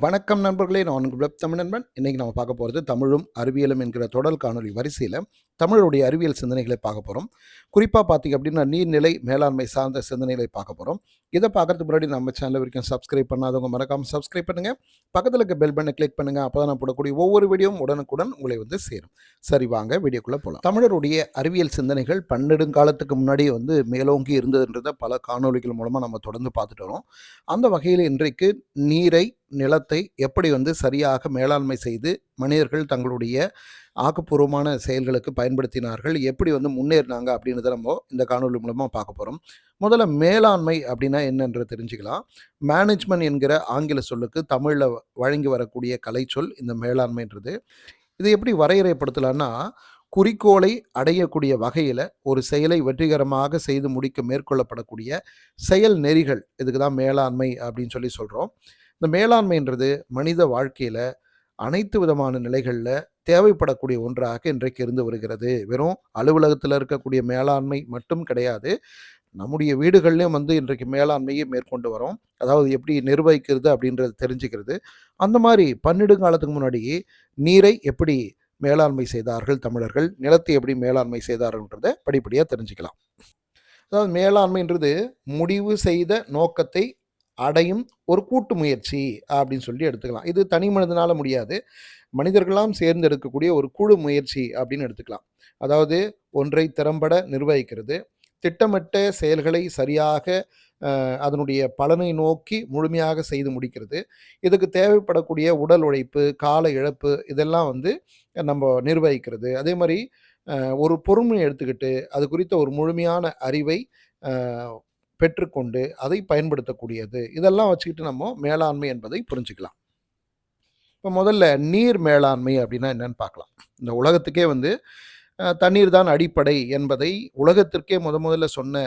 வணக்கம் நண்பர்களே நான் உங்கள் தமிழ் நண்பன். இன்றைக்கி நம்ம பார்க்க போகிறது தமிழும் அறிவியலும் என்கிற தொடர் காணொலி வரிசையில் தமிழருடைய அறிவியல் சிந்தனைகளை பார்க்க போகிறோம் குறிப்பாக பார்த்தீங்க அப்படின்னா நீர்நிலை மேலாண்மை சார்ந்த சிந்தனைகளை பார்க்க போகிறோம் இதை பார்க்கறதுக்கு முன்னாடி நம்ம சேனல் வரைக்கும் சப்ஸ்கிரைப் பண்ணாதவங்க மறக்காமல் சப்ஸ்கிரைப் பண்ணுங்கள் பக்கத்தில் இருக்க பெல் பண்ணை கிளிக் பண்ணுங்கள் அப்போ தான் நான் போடக்கூடிய ஒவ்வொரு வீடியோவும் உடனுக்குடன் உங்களை வந்து சேரும். சரி வாங்க வீடியோக்குள்ளே போகலாம் தமிழருடைய அறிவியல் சிந்தனைகள் பன்னெடுங்காலத்துக்கு முன்னாடி வந்து மேலோங்கி இருந்ததுன்றதை பல காணொலிகள் மூலமாக நம்ம தொடர்ந்து பார்த்துட்டு வரோம். அந்த வகையில் இன்றைக்கு நீரை நிலத்தை எப்படி வந்து சரியாக மேலாண்மை செய்து மனிதர்கள் தங்களுடைய ஆக்கப்பூர்வமான செயல்களுக்கு பயன்படுத்தினார்கள். எப்படி வந்து முன்னேறினாங்க அப்படின்றத நம்ம இந்த காணொலி மூலமாக பார்க்க போகிறோம் முதல்ல மேலாண்மை அப்படின்னா என்னன்ற தெரிஞ்சுக்கலாம். மேனேஜ்மெண்ட் என்கிற ஆங்கில சொல்லுக்கு தமிழில் வழங்கி வரக்கூடிய கலைச்சொல் இந்த மேலாண்மைன்றது. இது எப்படி வரையறைப்படுத்தலான்னா குறிக்கோளை அடையக்கூடிய வகையில் ஒரு செயலை வெற்றிகரமாக செய்து முடிக்க மேற்கொள்ளப்படக்கூடிய செயல் நெறிகள். இதுக்கு தான் மேலாண்மை அப்படின்னு சொல்லி சொல்கிறோம் இந்த மேலாண்மைன்றது மனித வாழ்க்கையில் அனைத்து விதமான நிலைகளில் தேவைப்படக்கூடிய ஒன்றாக இன்றைக்கு இருந்து வருகிறது. வெறும் அலுவலகத்தில் இருக்கக்கூடிய மேலாண்மை மட்டும் கிடையாது. நம்முடைய வீடுகள்லையும் வந்து இன்றைக்கு மேலாண்மையை மேற்கொண்டு வரோம். அதாவது எப்படி நிர்வகிக்கிறது அப்படின்றது தெரிஞ்சுக்கிறது. அந்த மாதிரி பன்னெடுங்காலத்துக்கு முன்னாடி நீரை எப்படி மேலாண்மை செய்தார்கள் தமிழர்கள்? நிலத்தை எப்படி மேலாண்மை செய்தார்கள்ன்றதை படிப்படியாக தெரிஞ்சுக்கலாம். அதாவது மேலாண்மைன்றது முடிவு செய்த நோக்கத்தை அடையும் ஒரு கூட்டு முயற்சி அப்படின்னு சொல்லி எடுத்துக்கலாம். இது தனி மனிதனால் முடியாது. மனிதர்களாம் சேர்ந்து எடுக்கக்கூடிய ஒரு குழு முயற்சி அப்படின்னு எடுத்துக்கலாம். அதாவது ஒன்றை திறம்பட நிர்வகிக்கிறது திட்டமிட்ட செயல்களை சரியாக அதனுடைய பலனை நோக்கி முழுமையாக செய்து முடிக்கிறது. இதுக்கு தேவைப்படக்கூடிய உடல் உழைப்பு கால இழப்பு இதெல்லாம் வந்து நம்ம நிர்வகிக்கிறது. அதே மாதிரி ஒரு பொறுமையை எடுத்துக்கிட்டு அது குறித்த ஒரு முழுமையான அறிவை பெற்றுக்கொண்டு அதை பயன்படுத்தக்கூடியது. இதெல்லாம் வச்சுக்கிட்டு நம்ம மேலாண்மை என்பதை புரிஞ்சுக்கலாம். இப்போ முதல்ல நீர் மேலாண்மை அப்படின்னா என்னன்னு பார்க்கலாம். இந்த உலகத்துக்கே வந்து தண்ணீர் தான் அடிப்படை என்பதை உலகத்திற்கே முத முதல்ல சொன்ன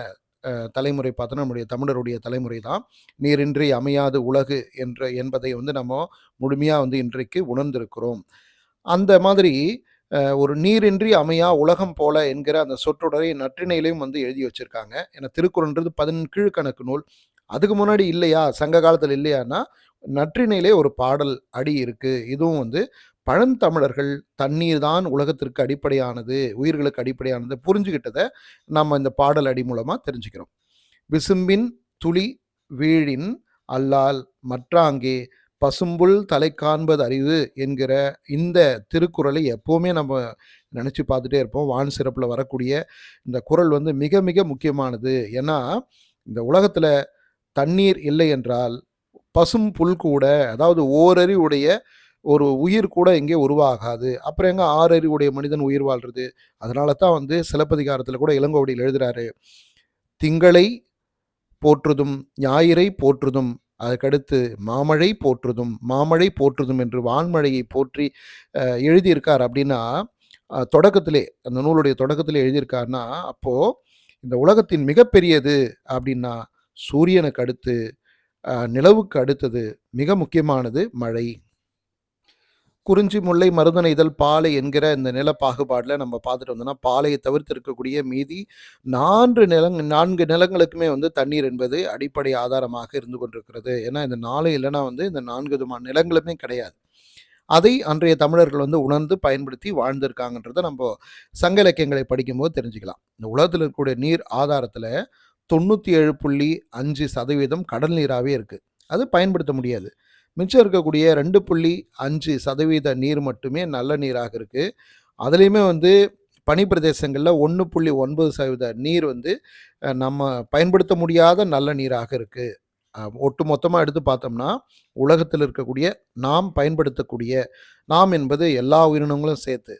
தலைமுறை பார்த்தோன்னா நம்முடைய தமிழருடைய தலைமுறை தான். நீரின்றி அமையாது உலகு என்ற என்பதை வந்து நம்ம முழுமையாக வந்து இன்றைக்கு உணர்ந்திருக்கிறோம். அந்த மாதிரி ஒரு நீரின்றி அமையா உலகம் போல என்கிற அந்த சொற்றொடரை நற்றினையிலையும் வந்து எழுதி வச்சிருக்காங்க. ஏன்னா திருக்குறள்ன்றது பதினெண்கீழ்கணக்கு நூல். அதுக்கு முன்னாடி இல்லையா சங்க காலத்தில் இல்லையான்னா நற்றினையிலே ஒரு பாடல் அடி இருக்கு. இதுவும் வந்து பழந்தமிழர்கள் தண்ணீர் தான் உலகத்திற்கு அடிப்படையானது உயிர்களுக்கு அடிப்படையானது புரிஞ்சுக்கிட்டதை நம்ம இந்த பாடல் அடி மூலமாக தெரிஞ்சுக்கிறோம். விசும்பின் துளி வீழின் அல்லால் மற்றாங்கே பசும்புல் தலை காண்பது அறிவு என்கிற இந்த திருக்குறளை எப்போவுமே நம்ம நினச்சி பார்த்துட்டே இருப்போம். வான் சிறப்பில் வரக்கூடிய இந்த குரல் வந்து மிக மிக முக்கியமானது. ஏன்னா இந்த உலகத்தில் தண்ணீர் இல்லை என்றால் பசும் புல் கூட அதாவது ஓரறிவுடைய ஒரு உயிர் கூட எங்கே உருவாகாது. அப்புறம் எங்கே ஆறறிவுடைய மனிதன் உயிர் வாழ்றது? அதனால தான் வந்து சிலப்பதிகாரத்தில் கூட இளங்கோவடியில் எழுதுகிறாரு திங்களை போற்றுதும் ஞாயிறை போற்றுதும் அதுக்கடுத்து மாமழை போற்றுதும் மாமழை போற்றுதும் என்று வான்மழையை போற்றி எழுதியிருக்கார் அப்படின்னா தொடக்கத்திலே அந்த நூலுடைய தொடக்கத்திலே எழுதியிருக்காருன்னா அப்போது இந்த உலகத்தின் மிகப்பெரியது அப்படின்னா சூரியனுக்கு அடுத்து நிலவுக்கு அடுத்தது மிக முக்கியமானது மழை. குறிஞ்சி முல்லை மருதனை இதழ் பாலை என்கிற இந்த நில பாகுபாடில் நம்ம பார்த்துட்டு வந்தோம்னா பாலையை தவிர்த்து இருக்கக்கூடிய மீதி நான்கு நிலங் நான்கு நிலங்களுக்குமே வந்து தண்ணீர் என்பது அடிப்படை ஆதாரமாக இருந்து கொண்டிருக்கிறது. ஏன்னா இந்த நாலு இல்லைன்னா வந்து இந்த நான்கு விதமான நிலங்களுமே கிடையாது. அதை அன்றைய தமிழர்கள் வந்து உணர்ந்து பயன்படுத்தி வாழ்ந்திருக்காங்கன்றதை நம்ம சங்க இலக்கியங்களை படிக்கும்போது தெரிஞ்சுக்கலாம். இந்த உலகத்தில் இருக்கக்கூடிய நீர் ஆதாரத்தில் தொண்ணூற்றி ஏழு புள்ளி அஞ்சு சதவீதம் கடல் நீராகவே இருக்குது அது பயன்படுத்த முடியாது. மிச்சம் இருக்கக்கூடிய ரெண்டு புள்ளி அஞ்சு சதவீத நீர் மட்டுமே நல்ல நீராக இருக்குது அதுலேயுமே வந்து பனி பிரதேசங்களில் ஒன்று புள்ளி ஒன்பது சதவீத நீர் வந்து நம்ம பயன்படுத்த முடியாத நல்ல நீராக இருக்குது ஒட்டு மொத்தமாக எடுத்து பார்த்தோம்னா உலகத்தில் இருக்கக்கூடிய நாம் பயன்படுத்தக்கூடிய நாம் என்பது எல்லா உயிரினங்களும் சேர்த்து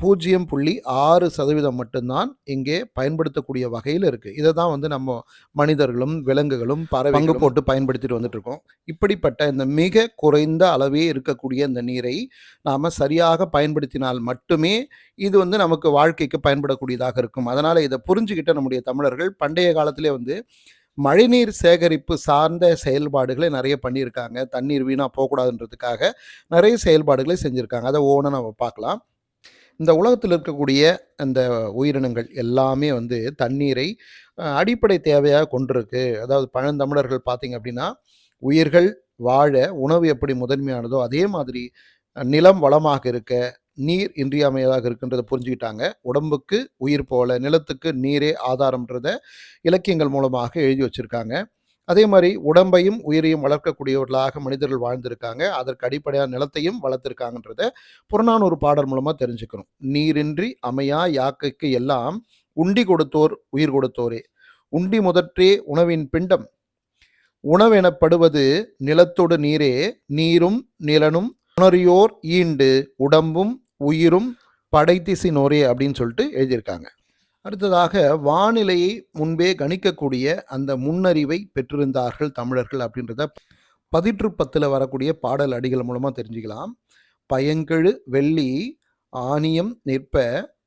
பூஜ்ஜியம் புள்ளி ஆறு சதவீதம் மட்டும்தான் இங்கே பயன்படுத்தக்கூடிய வகையில் இருக்குது இதை தான் வந்து நம்ம மனிதர்களும் விலங்குகளும் பறவைங்கு போட்டு பயன்படுத்திட்டு வந்துட்டு இருக்கோம் இப்படிப்பட்ட இந்த மிக குறைந்த அளவே இருக்கக்கூடிய இந்த நீரை நாம் சரியாக பயன்படுத்தினால் மட்டுமே இது வந்து நமக்கு வாழ்க்கைக்கு பயன்படக்கூடியதாக இருக்கும். அதனால் இதை புரிஞ்சுக்கிட்ட நம்முடைய தமிழர்கள் பண்டைய காலத்திலே வந்து மழைநீர் சேகரிப்பு சார்ந்த செயல்பாடுகளை நிறைய பண்ணியிருக்காங்க. தண்ணீர் வீணாக போகக்கூடாதுன்றதுக்காக நிறைய செயல்பாடுகளை செஞ்சுருக்காங்க. அதை ஓன நம்ம பார்க்கலாம். இந்த உலகத்தில் இருக்கக்கூடிய அந்த உயிரினங்கள் எல்லாமே வந்து தண்ணீரை அடிப்படை தேவையாக கொண்டிருக்கு. அதாவது பழந்தமிழர்கள் பார்த்திங்க அப்படின்னா உயிர்கள் வாழ உணவு எப்படி முதன்மையானதோ அதே மாதிரி நிலம் வளமாக இருக்க நீர் இன்றியமையதாக இருக்குன்றதை புரிஞ்சுக்கிட்டாங்க. உடம்புக்கு உயிர் போல நிலத்துக்கு நீரே ஆதாரம்ன்றத இலக்கியங்கள் மூலமாக எழுதி வச்சிருக்காங்க. அதே மாதிரி உடம்பையும் உயிரையும் வளர்க்கக்கூடியவர்களாக மனிதர்கள் வாழ்ந்திருக்காங்க. அதற்கு அடிப்படையான நிலத்தையும் வளர்த்திருக்காங்கன்றத புறநானூறு பாடல் மூலமாக தெரிஞ்சுக்கணும். நீரின்றி அமையா யாக்கைக்கு எல்லாம் உண்டி கொடுத்தோர் உயிர் கொடுத்தோரே. உண்டி முதற்றே உணவின் பிண்டம். உணவெனப்படுவது நிலத்தொடு நீரே. நீரும் நிலனும் உணரியோர் ஈண்டு உடம்பும் உயிரும் படைத்திசினோரே அப்படின்னு சொல்லிட்டு எழுதியிருக்காங்க. அடுத்ததாக வானிலையை முன்பே கணிக்கக்கூடிய அந்த முன்னறிவை பெற்றிருந்தார்கள் தமிழர்கள் அப்படின்றத பதிற்று பத்தில் வரக்கூடிய பாடல் அடிகள் மூலமாக தெரிஞ்சுக்கலாம். பயங்கழு வெள்ளி ஆணியம் நிற்ப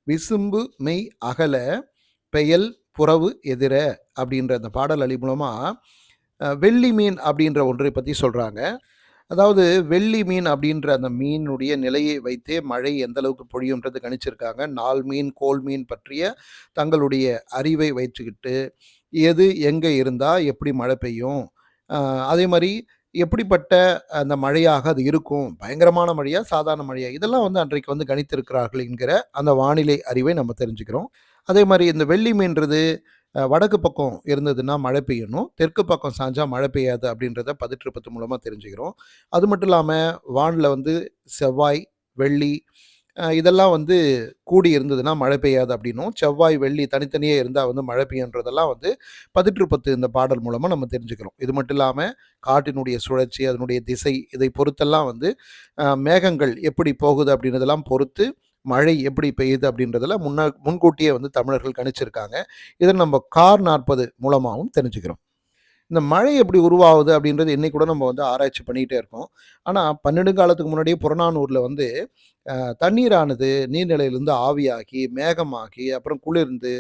விசும்பு மெய் அகல பெயல் புறவு எதிர அப்படின்ற அந்த பாடல் அழி மூலமாக வெள்ளி மீன் அப்படின்ற ஒன்றை பற்றி சொல்கிறாங்க அதாவது வெள்ளி மீன் அப்படின்ற அந்த மீனுடைய நிலையை வைத்தே மழை எந்த அளவுக்கு பொழியும்ன்றது கணிச்சிருக்காங்க. நாள் மீன் கோல் மீன் பற்றிய தங்களுடைய அறிவை வைத்துக்கிட்டு எது எங்கே இருந்தால் எப்படி மழை பெய்யும் அதே மாதிரி எப்படிப்பட்ட அந்த மழையாக அது இருக்கும் பயங்கரமான மழையா சாதாரண மழையா இதெல்லாம் வந்து அன்றைக்கு வந்து கணித்திருக்கிறார்கள் என்கிற அந்த வானிலை அறிவை நம்ம தெரிஞ்சுக்கிறோம். அதே மாதிரி இந்த வெள்ளி மீன்றது வடக்கு பக்கம் இருந்ததுன்னா மழை பெய்யணும். தெற்கு பக்கம் சாஞ்சால் மழை பெய்யாது அப்படின்றத பதிற்றுப்பத்து மூலமாக தெரிஞ்சுக்கிறோம். அது மட்டும் இல்லாமல் வானில் வந்து செவ்வாய் வெள்ளி இதெல்லாம் வந்து கூடி இருந்ததுன்னா மழை பெய்யாது அப்படின்னும். செவ்வாய் வெள்ளி தனித்தனியே இருந்தால் வந்து மழை பெய்யுன்றதெல்லாம் வந்து பதிற்று பத்து இந்த பாடல் மூலமாக நம்ம தெரிஞ்சுக்கிறோம். இது மட்டும் இல்லாமல் காட்டினுடைய சுழற்சி அதனுடைய திசை இதை பொறுத்தெல்லாம் வந்து மேகங்கள் எப்படி போகுது அப்படின்றதெல்லாம் பொறுத்து மழை எப்படி பெய்யுது அப்படின்றதுல முன்ன முன்கூட்டியே வந்து தமிழர்கள் கணிச்சிருக்காங்க. இதை நம்ம கார் நாற்பது மூலமாகவும் தெரிஞ்சுக்கிறோம். இந்த மழை எப்படி உருவாகுது அப்படின்றது இன்னைக்கு கூட நம்ம வந்து ஆராய்ச்சி பண்ணிகிட்டே இருக்கோம். ஆனால் பன்னெண்டு காலத்துக்கு முன்னாடியே புறநானூரில் வந்து தண்ணீரானது நீர்நிலையிலிருந்து ஆவியாகி மேகமாகி அப்புறம் குளிர்ந்து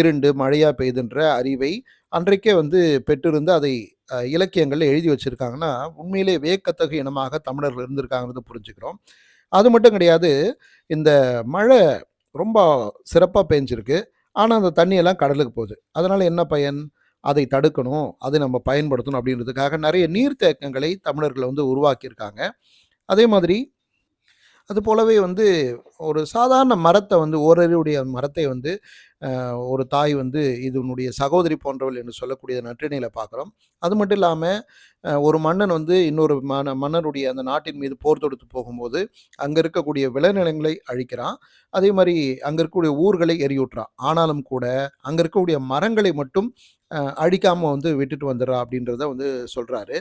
இருண்டு மழையாக பெய்துன்ற அறிவை அன்றைக்கே வந்து பெற்றிருந்து அதை இலக்கியங்களில் எழுதி வச்சுருக்காங்கன்னா உண்மையிலே வேக்கத்தகு இனமாக தமிழர்கள் இருந்திருக்காங்கிறது புரிஞ்சுக்கிறோம். அது மட்டும் கிடையாது இந்த மழை ரொம்ப சிறப்பாக பெஞ்சிருக்கு. ஆனால் அந்த தண்ணியெல்லாம் கடலுக்கு போகுது. அதனால் என்ன பயன்? அதை தடுக்கணும் அதை நம்ம பயன்படுத்தணும் அப்படின்றதுக்காக நிறைய நீர்த்தேக்கங்களை தமிழர்கள் வந்து உருவாக்கியிருக்காங்க. அதே மாதிரி அது போலவே வந்து ஒரு சாதாரண மரத்தை வந்து ஓரறிவுடைய மரத்தை வந்து ஒரு தாய் வந்து இது உன்னுடைய சகோதரி போன்றவள் என்று சொல்லக்கூடிய நற்றிணையில் பார்க்குறோம். அது மட்டும் இல்லாமல் ஒரு மன்னன் வந்து இன்னொரு மன மன்னருடைய அந்த நாட்டின் மீது போர் தொடுத்து போகும்போது அங்கே இருக்கக்கூடிய விளைநிலங்களை அழிக்கிறான். அதே மாதிரி அங்கே இருக்கக்கூடிய ஊர்களை எரியூட்டுறான். ஆனாலும் கூட அங்கே இருக்கக்கூடிய மரங்களை மட்டும் அழிக்காமல் வந்து விட்டுட்டு வந்துடுறா அப்படின்றத வந்து சொல்கிறாரு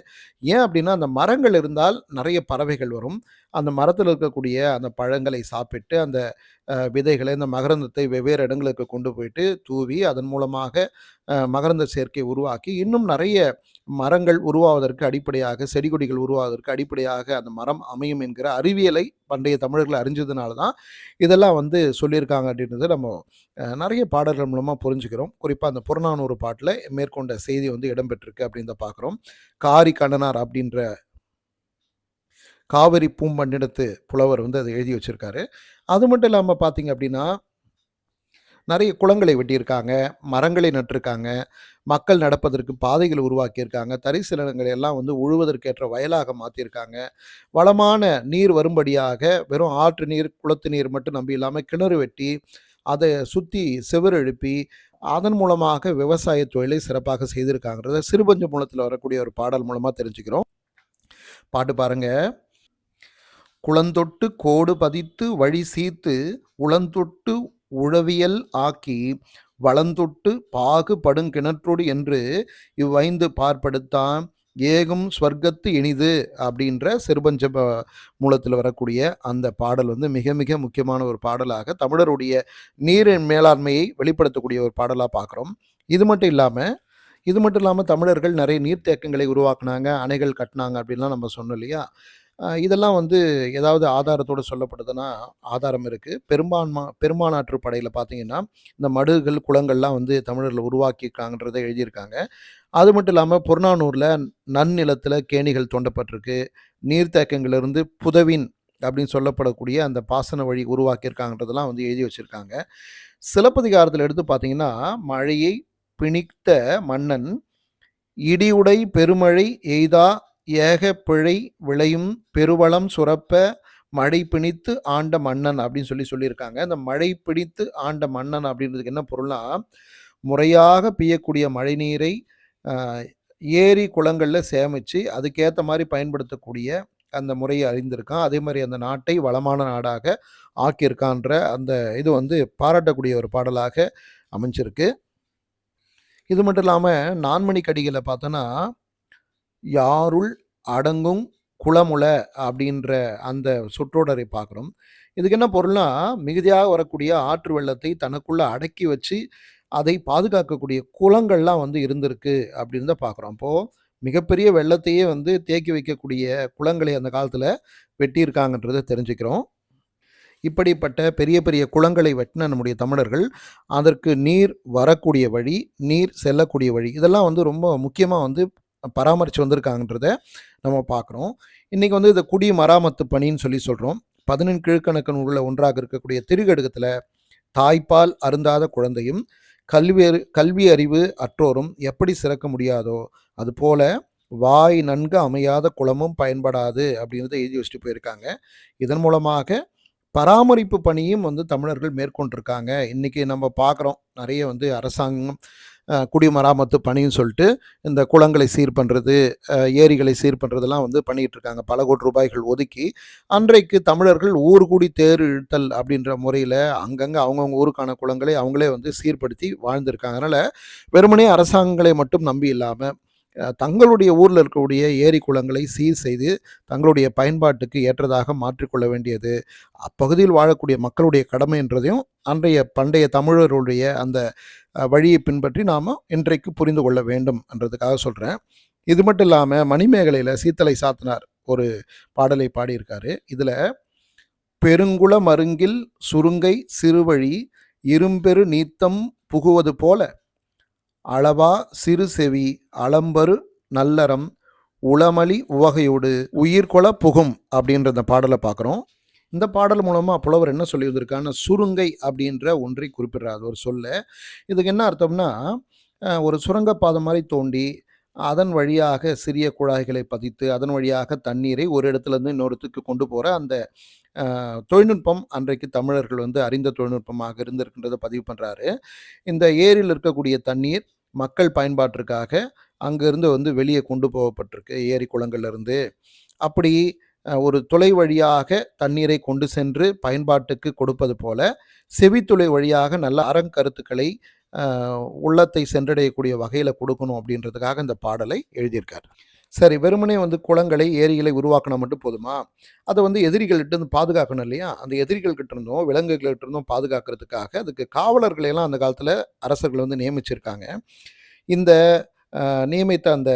ஏன் அப்படின்னா அந்த மரங்கள் இருந்தால் நிறைய பறவைகள் வரும். அந்த மரத்தில் இருக்கக்கூடிய அந்த பழங்களை சாப்பிட்டு அந்த விதைகளை அந்த மகரந்தத்தை வெவ்வேறு இடங்களுக்கு கொண்டு போயிட்டு தூவி அதன் மூலமாக மகரந்த சேர்க்கை உருவாக்கி இன்னும் நிறைய மரங்கள் உருவாவதற்கு அடிப்படையாக செடி கொடிகள் உருவாவதற்கு அடிப்படையாக அந்த மரம் அமையும் என்கிற அறிவியலை பண்டைய தமிழர்கள் அறிஞ்சதுனால தான் இதெல்லாம் வந்து சொல்லியிருக்காங்க அப்படின்றத நம்ம நிறைய பாடல்கள் மூலமாக புரிஞ்சுக்கிறோம். குறிப்பாக அந்த புறநானூறு பாட்டில் மேற்கொண்ட செய்தி வந்து இடம்பெற்றிருக்கு அப்படின்றத பார்க்குறோம். காரி கண்ணனார் அப்படின்ற காவிரி பூம்பண்டிடத்து புலவர் வந்து அதை எழுதி வச்சிருக்காரு. அது மட்டும் இல்லாமல் பார்த்தீங்க அப்படின்னா நிறைய குளங்களை வெட்டியிருக்காங்க மரங்களை நட்டிருக்காங்க மக்கள் நடப்பதற்கு பாதைகள் உருவாக்கியிருக்காங்க தரிசலங்களை எல்லாம் வந்து உழுவதற்கேற்ற வயலாக மாற்றியிருக்காங்க வளமான நீர் வரும்படியாக வெறும் ஆற்று நீர் குளத்து நீர் மட்டும் நம்பி இல்லாமல் கிணறு வெட்டி அதை சுற்றி செவர் எழுப்பி அதன் மூலமாக விவசாய தொழிலை சிறப்பாக செய்திருக்காங்கிறத சிறுபஞ்ச மூலத்தில் வரக்கூடிய ஒரு பாடல் மூலமாக தெரிஞ்சுக்கிறோம். பாட்டு பாருங்க. குளந்தொட்டு கோடு பதித்து வழி சீத்து உளந்தொட்டு உழவியல் ஆக்கி வளந்தொட்டு பாகு படுங்கிணற்றோடு என்று இவ்வைந்து பார்ப்படுத்தான் ஏகம் ஸ்வர்க்கத்து இனிது அப்படின்ற சிறுபஞ்ச மூலத்தில் வரக்கூடிய அந்த பாடல் வந்து மிக மிக முக்கியமான ஒரு பாடலாக தமிழருடைய நீரின் மேலாண்மையை வெளிப்படுத்தக்கூடிய ஒரு பாடலாக பார்க்குறோம் இது மட்டும் இல்லாமல் இது மட்டும் இல்லாமல் தமிழர்கள் நிறைய நீர்த்தேக்கங்களை உருவாக்குனாங்க அணைகள் கட்டினாங்க அப்படின்லாம் நம்ம சொன்னோம் இல்லையா? இதெல்லாம் வந்து ஏதாவது ஆதாரத்தோடு சொல்லப்படுதுன்னா ஆதாரம் இருக்குது பெரும்பான்மா பெருமானாற்று படையில் பார்த்தீங்கன்னா இந்த மடுகள் குளங்கள்லாம் வந்து தமிழர்கள் உருவாக்கியிருக்காங்கன்றதை எழுதியிருக்காங்க. அது மட்டும் இல்லாமல் புறநானூரில் நன்னிலத்தில் கேணிகள் தோண்டப்பட்டிருக்கு. நீர்த்தேக்கங்களிலிருந்து புதவின் அப்படின்னு சொல்லப்படக்கூடிய அந்த பாசன வழி உருவாக்கியிருக்காங்கன்றதெல்லாம் வந்து எழுதி வச்சுருக்காங்க. சிலப்பதிகாரத்தில் எடுத்து பார்த்தீங்கன்னா மழையை பிணித்த மன்னன் இடியுடை பெருமழை எய்தா ஏக பிழை விளையும் பெருவளம் சுரப்ப மழை பிணித்து ஆண்ட மன்னன் அப்படின்னு சொல்லி சொல்லியிருக்காங்க. இந்த மழை பிடித்து ஆண்ட மன்னன் அப்படின்றதுக்கு என்ன பொருள்னா முறையாக பெய்யக்கூடிய மழைநீரை ஏரி குளங்களில் சேமித்து அதுக்கேற்ற மாதிரி பயன்படுத்தக்கூடிய அந்த முறையை அறிந்திருக்கான். அதே மாதிரி அந்த நாட்டை வளமான நாடாக ஆக்கியிருக்கான்ற அந்த இது வந்து பாராட்டக்கூடிய ஒரு பாடலாக அமைஞ்சிருக்கு. இது மட்டும் இல்லாமல் நான்மணி கடிகளை பார்த்தோன்னா யாருள் அடங்கும் குளமுல அப்படின்ற அந்த சொற்றொடரை பார்க்குறோம். இதுக்கு என்ன பொருள்னா மிகுதியாக வரக்கூடிய ஆற்று வெள்ளத்தை தனக்குள்ளே அடக்கி வச்சு அதை பாதுகாக்கக்கூடிய குளங்கள்லாம் வந்து இருந்திருக்கு அப்படின்னு தான் பார்க்குறோம். அப்போது மிகப்பெரிய வெள்ளத்தையே வந்து தேக்கி வைக்கக்கூடிய குளங்களை அந்த காலத்தில் வெட்டியிருக்காங்கன்றதை தெரிஞ்சுக்கிறோம். இப்படிப்பட்ட பெரிய பெரிய குளங்களை வெட்டின நம்முடைய தமிழர்கள் அதற்கு நீர் வரக்கூடிய வழி நீர் செல்லக்கூடிய வழி இதெல்லாம் வந்து ரொம்ப முக்கியமாக வந்து பராமரித்து வந்திருக்காங்கன்றத நம்ம பார்க்குறோம் இன்றைக்கி வந்து இந்த குடி மராமத்து பணின்னு சொல்லி சொல்கிறோம் பதினெண் கிழக்கணக்கன் உள்ள ஒன்றாக இருக்கக்கூடிய திருகடுகத்தில் தாய்ப்பால் அருந்தாத குழந்தையும் கல்வி அறி கல்வி அறிவு அற்றோரும் எப்படி சிறக்க முடியாதோ அதுபோல வாய் நன்கு அமையாத குளமும் பயன்படாது அப்படின்றத எழுதி வச்சுட்டு போயிருக்காங்க. இதன் மூலமாக பராமரிப்பு பணியும் வந்து தமிழர்கள் மேற்கொண்டிருக்காங்க. இன்றைக்கி நம்ம பார்க்குறோம் நிறைய வந்து அரசாங்கம் குடிமராமத்து பணின்னு சொல்லிட்டு இந்த குளங்களை சீர் பண்ணுறது ஏரிகளை சீர் பண்ணுறதெல்லாம் வந்து பண்ணிகிட்டு இருக்காங்க. பல கோடி ரூபாய்கள் ஒதுக்கி அன்றைக்கு தமிழர்கள் ஊர் கூடி தேர் இழுத்தல் அப்படின்ற முறையில் அங்கங்கே அவங்கவுங்க ஊருக்கான குளங்களை அவங்களே வந்து சீர்படுத்தி வாழ்ந்திருக்காங்க. அதனால் வெறுமனே அரசாங்கங்களை மட்டும் நம்பி இல்லாமல் தங்களுடைய ஊரில் இருக்கக்கூடிய ஏரி குளங்களை சீர் செய்து தங்களுடைய பயன்பாட்டுக்கு ஏற்றதாக மாற்றிக்கொள்ள வேண்டியது. அப்பகுதியில் வாழக்கூடிய மக்களுடைய கடமை என்றதையும் அன்றைய பண்டைய தமிழர்களுடைய அந்த வழியை பின்பற்றி நாம் இன்றைக்கு புரிந்து கொள்ள வேண்டும் என்றதுக்காக சொல்கிறேன் இது மட்டும் இல்லாமல் மணிமேகலையில் சீத்தலை சாத்தனார் ஒரு பாடலை பாடியிருக்காரு. இதில் பெருங்குள மருங்கில் சுருங்கை சிறுவழி இரும்பெரு நீத்தம் புகுவது போல அளவா சிறு செவி அளம்பரு நல்லறம் உளமளி உவகையோடு உயிர்கொள புகும் அப்படின்ற இந்த பாடலை பார்க்குறோம். இந்த பாடல் மூலமாக புலவர் என்ன சொல்லி வந்திருக்கான்னு சுருங்கை அப்படின்ற ஒன்றை குறிப்பிடுறார். ஒரு சொல்ல. இதுக்கு என்ன அர்த்தம்னா ஒரு சுரங்கப்பாதை மாதிரி தோண்டி அதன் வழியாக சிறிய குழாய்களை பதித்து அதன் வழியாக தண்ணீரை ஒரு இடத்துலேருந்து இன்னொருத்துக்கு கொண்டு போகிற அந்த தொழில்நுட்பம் அன்றைக்கு தமிழர்கள் வந்து அறிந்த தொழில்நுட்பமாக இருந்திருக்கின்றதை பதிவு பண்ணுறாரு இந்த ஏரியில் இருக்கக்கூடிய தண்ணீர் மக்கள் பயன்பாட்டிற்காக அங்கேருந்து வந்து வெளியே கொண்டு போகப்பட்டிருக்கு ஏரி குளங்கள்லேருந்து. அப்படி ஒரு துளை வழியாக தண்ணீரை கொண்டு சென்று பயன்பாட்டுக்கு கொடுப்பது போல செவித்துளை வழியாக நல்ல அறங்கருத்துக்களை உள்ளத்தை சென்றடையக்கூடிய வகையில் கொடுக்கணும் அப்படின்றதுக்காக இந்த பாடலை எழுதியிருக்கார். சரி வெறுமனே வந்து குளங்களை ஏரிகளை உருவாக்கினா மட்டும் போதுமா? அதை வந்து எதிரிகள்கிட்ட இருந்து பாதுகாக்கணும் இல்லையா? அந்த எதிரிகள்கிட்ட இருந்தும் விலங்குகள்கிட்ட இருந்தும் பாதுகாக்கிறதுக்காக அதுக்கு காவலர்களை எல்லாம் அந்த காலத்தில் அரசர்கள் வந்து நியமிச்சிருக்காங்க. இந்த நியமித்த அந்த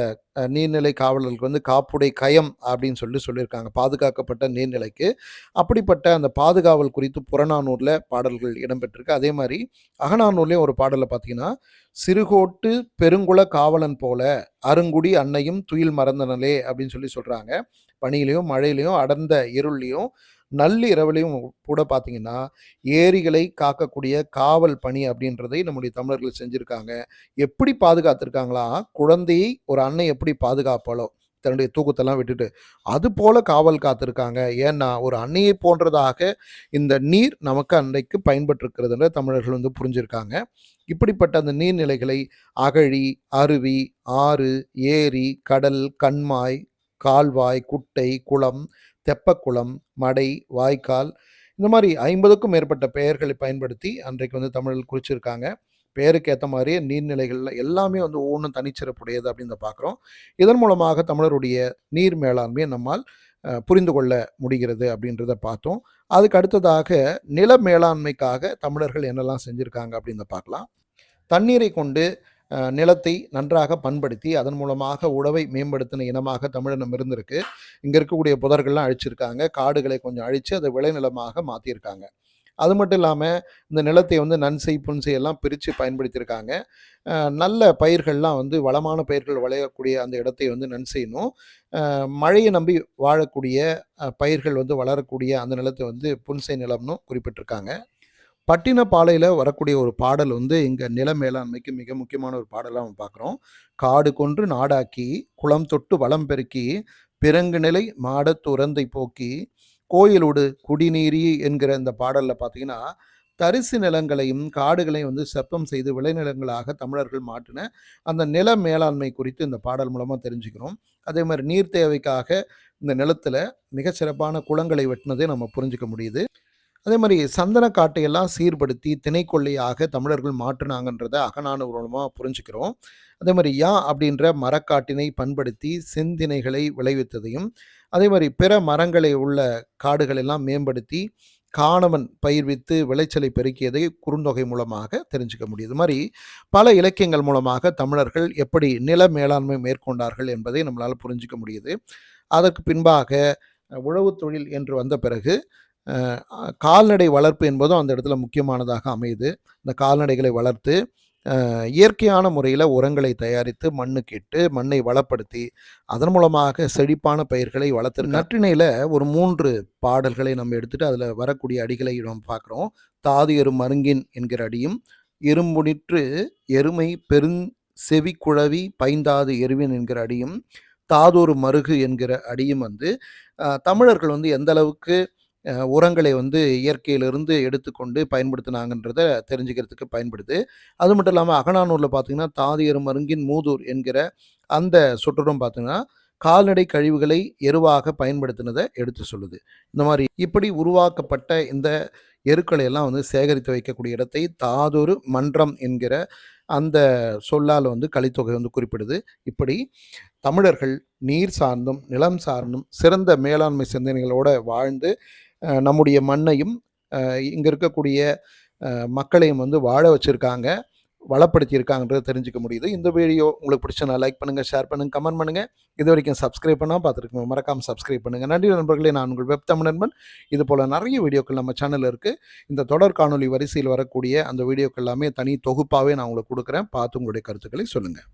நீர்நிலை காவலர்களுக்கு வந்து காப்புடை கயம் அப்படின்னு சொல்லி சொல்லியிருக்காங்க. பாதுகாக்கப்பட்ட நீர்நிலைக்கு. அப்படிப்பட்ட அந்த பாதுகாவல் குறித்து புறநானூரில் பாடல்கள் இடம்பெற்றிருக்கு. அதே மாதிரி அகநானூர்லேயும் ஒரு பாடலில் பார்த்தீங்கன்னா சிறுகோட்டு பெருங்குள காவலன் போல அருங்குடி அன்னையும் துயில் மறந்தனலே அப்படின்னு சொல்லி சொல்கிறாங்க பனியிலையும் மழையிலையும் அடர்ந்த இருள்லையும் நள்ளிரவிலையும் கூட பார்த்தீங்கன்னா ஏரிகளை காக்கக்கூடிய காவல் பணி அப்படின்றதை நம்முடைய தமிழர்கள் செஞ்சுருக்காங்க. எப்படி பாதுகாத்திருக்காங்களா? குழந்தையை ஒரு அன்னை எப்படி பாதுகாப்பாளோ? தன்னுடைய தூக்கத்தெல்லாம் விட்டுட்டு. அது போல காவல் காத்திருக்காங்க. ஏன்னா ஒரு அன்னையை போன்றதாக இந்த நீர் நமக்கு அன்றைக்கு பயன்பட்டிருக்கிறதுன்ற தமிழர்கள் வந்து புரிஞ்சிருக்காங்க. இப்படிப்பட்ட அந்த நீர்நிலைகளை அகழி அருவி ஆறு ஏரி கடல் கண்மாய் கால்வாய் குட்டை குளம் தெப்பக்குளம் மடை வாய்க்கால் இந்த மாதிரி ஐம்பதுக்கும் மேற்பட்ட பெயர்களை பயன்படுத்தி அன்றைக்கு வந்து தமிழில் குறிச்சிருக்காங்க. பெயருக்கு ஏற்ற மாதிரியே நீர்நிலைகள்ல எல்லாமே வந்து ஒவ்வொன்றும் தனிச்சிறப்புடையது அப்படின்னு பார்க்குறோம் இதன் மூலமாக தமிழருடைய நீர் மேலாண்மையை நம்மால் புரிந்து கொள்ள முடிகிறது அப்படின்றத பார்த்தோம். அதுக்கு அடுத்ததாக நில மேலாண்மைக்காக தமிழர்கள் என்னெல்லாம் செஞ்சுருக்காங்க அப்படின்னு பார்க்கலாம். தண்ணீரை கொண்டு நிலத்தை நன்றாக பண்படுத்தி அதன் மூலமாக உழவை மேம்படுத்தின இனமாக தமிழினம் இருந்திருக்கு. இங்கே இருக்கக்கூடிய புதர்கள்லாம் அழிச்சிருக்காங்க. காடுகளை கொஞ்சம் அழித்து அதை விளைநிலமாக மாற்றியிருக்காங்க அது மட்டும் இல்லாமல் இந்த நிலத்தை வந்து நன்செய் புன்சை எல்லாம் பிரித்து பயன்படுத்தியிருக்காங்க நல்ல பயிர்கள்லாம் வந்து வளமான பயிர்கள் விளையக்கூடிய அந்த இடத்தை வந்து நன்செய்யணும். மழையை நம்பி வாழக்கூடிய பயிர்கள் வந்து வளரக்கூடிய அந்த நிலத்தை வந்து புன்செய் நிலம்னு குறிப்பிட்டிருக்காங்க. பட்டினப்பாலையில் வரக்கூடிய ஒரு பாடல் வந்து இங்கே நில மேலாண்மைக்கு மிக முக்கியமான ஒரு பாடலாக நம்ம பார்க்குறோம் காடு கொன்று நாடாக்கி குளம் தொட்டு வளம் பெருக்கி பிறங்கு நிலை மாட துறந்தை போக்கி கோயிலோடு குடிநீரி என்கிற இந்த பாடலில் பார்த்தீங்கன்னா தரிசு நிலங்களையும் காடுகளையும் வந்து செப்பம் செய்து விளைநிலங்களாக தமிழர்கள் மாற்றின அந்த நில மேலாண்மை குறித்து இந்த பாடல் மூலமாக தெரிஞ்சுக்கிறோம். அதே மாதிரி நீர் தேவைக்காக இந்த நிலத்தில் மிகச்சிறப்பான குளங்களை வெட்டினதே நம்ம புரிஞ்சுக்க முடியுது. அதே மாதிரி சந்தன காட்டையெல்லாம் சீர்படுத்தி திணைக்கொள்ளையாக தமிழர்கள் மாற்றினாங்கன்றதை அகநானூறு புரிஞ்சுக்கிறோம். அதே மாதிரி யா அப்படின்ற மரக்காட்டினை பண்படுத்தி செந்தினைகளை விளைவித்ததையும் அதே மாதிரி பிற மரங்களை உள்ள காடுகள் எல்லாம் மேம்படுத்தி காணவன் பயிர்வித்து விளைச்சலை பெருக்கியதை குறுந்தொகை மூலமாக தெரிஞ்சுக்க முடியுது. மாதிரி பல இலக்கியங்கள் மூலமாக தமிழர்கள் எப்படி நில மேலாண்மை மேற்கொண்டார்கள் என்பதை நம்மளால் புரிஞ்சுக்க முடியுது. அதற்கு பின்பாக உழவு தொழில் என்று வந்த பிறகு கால்நடை வளர்ப்பு என்பதும் அந்த இடத்துல முக்கியமானதாக அமையுது. இந்த கால்நடைகளை வளர்த்து இயற்கையான முறையில் உரங்களை தயாரித்து மண்ணுக்கு இட்டு மண்ணை வளப்படுத்தி அதன் மூலமாக செழிப்பான பயிர்களை வளர்த்து நற்றிணையில் ஒரு மூன்று பாடல்களை நம்ம எடுத்துட்டு அதில் வரக்கூடிய அடிகளை நம்ம பார்க்குறோம். தாது எரு மருங்கின் என்கிற அடியும் இரும்புனிற்று எருமை பெருங் செவி குழவி பைந்தாது எருவின் என்கிற அடியும் தாதொரு மருகு என்கிற அடியும் வந்து தமிழர்கள் வந்து எந்த அளவுக்கு உரங்களை வந்து இயற்கையிலிருந்து எடுத்துக்கொண்டு பயன்படுத்தினாங்கன்றத தெரிஞ்சுக்கிறதுக்கு பயன்படுது. அது மட்டும் இல்லாமல் அகநானூரில் பார்த்தீங்கன்னா தாதியர் மருங்கின் மூதூர் என்கிற அந்த சுற்றுடம் பார்த்தீங்கன்னா கால்நடை கழிவுகளை எருவாக பயன்படுத்தினதை எடுத்து சொல்லுது. இந்த மாதிரி இப்படி உருவாக்கப்பட்ட இந்த எருக்களை எல்லாம் வந்து சேகரித்து வைக்கக்கூடிய இடத்தை தாதொரு மன்றம் என்கிற அந்த சொல்லால் வந்து கலித்தொகை வந்து குறிப்பிடுது. இப்படி தமிழர்கள் நீர் சார்ந்தும் நிலம் சார்ந்தும் சிறந்த மேலாண்மை சிந்தனைகளோடு வாழ்ந்து நம்முடைய மண்ணையும் இங்கே இருக்கக்கூடிய மக்களையும் வந்து வாழ வச்சுருக்காங்க வளப்படுத்தியிருக்காங்கன்றதை தெரிஞ்சுக்க முடியுது. இந்த வீடியோ உங்களுக்கு பிடிச்சனா லைக் பண்ணுங்கள் ஷேர் பண்ணுங்கள் கமெண்ட் பண்ணுங்கள் இது வரைக்கும் சப்ஸ்கிரைப் பண்ணால் பார்த்துருக்கோம் மறக்காமல் சப்ஸ்கிரைப் பண்ணுங்கள் நன்றி நண்பர்களே நான் உங்கள் வெப் தமிழ் நண்பன். இது போல் நிறைய வீடியோக்கள் நம்ம சேனலில் இருக்குது இந்த தொடர் காணொலி வரிசையில் வரக்கூடிய அந்த வீடியோக்கள் எல்லாமே தனி தொகுப்பாகவே நான் உங்களுக்கு கொடுக்குறேன். பார்த்து உங்களுடைய கருத்துக்களை சொல்லுங்கள்